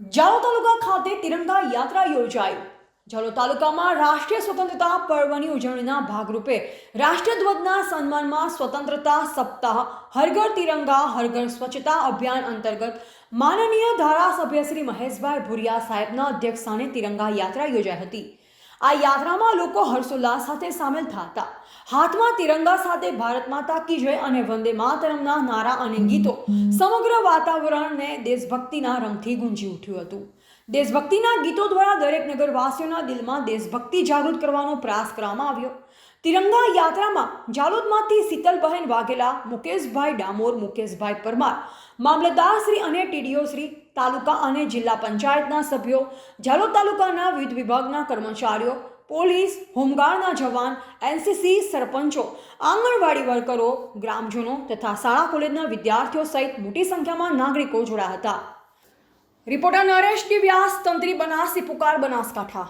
જાલો તાલુકા ખાતે તિરંગા યાત્રા યોજાઈ. જાલો તાલુકામાં રાષ્ટ્રીય સ્વતંત્રતા પર્વની ઉજવણીના ભાગરૂપે રાષ્ટ્રીય ધ્વજના સન્માનમાં સ્વતંત્રતા સપ્તાહ, હરઘર તિરંગા, હરઘર સ્વચ્છતા અભિયાન અંતર્ગત માનનીય ધારાસભ્ય શ્રી મહેશભાઈ ભુરિયા સાહેબના અધ્યક્ષસ્થાને તિરંગા યાત્રા યોજાઈ હતી. આ યાત્રામાં લોકો હર્ષોલ્લાસ સાથે સામેલ થતા. હાથમાં તિરંગા સાથે ભારત માતા કી જય અને વંદે માતરમના નારા અને ગીતો સમગ્ર વાતાવરણને દેશભક્તિના રંગથી ગુંજી ઉઠ્યું હતું. દેશભક્તિના ગીતો દ્વારા દરેક નગરવાસીઓના દિલમાં દેશભક્તિ જાગૃત કરવાનો પ્રયાસ કરવામાં આવ્યો. તિરંગા યાત્રામાં જાલોદમાંથી શીતલબહેન વાઘેલા, મુકેશભાઈ ડામોર, મુકેશભાઈ પરમાર, મામલતદાર શ્રી અને ટીડીઓ શ્રી, તાલુકા અને જિલ્લા પંચાયતના સભ્યો, જાલોદ તાલુકાના વિવિધ વિભાગના કર્મચારીઓ, પોલીસ, હોમગાર્ડના જવાન, એનસીસી સરપંચો, આંગણવાડી વર્કરો, ગ્રામજનો તથા શાળા કોલેજના વિદ્યાર્થીઓ સહિત મોટી સંખ્યામાં નાગરિકો જોડાયા હતા. રિપોર્ટર નરેશ વ્યાસ તંત્રી બનાસી, પુકાર બનાસકાંઠા.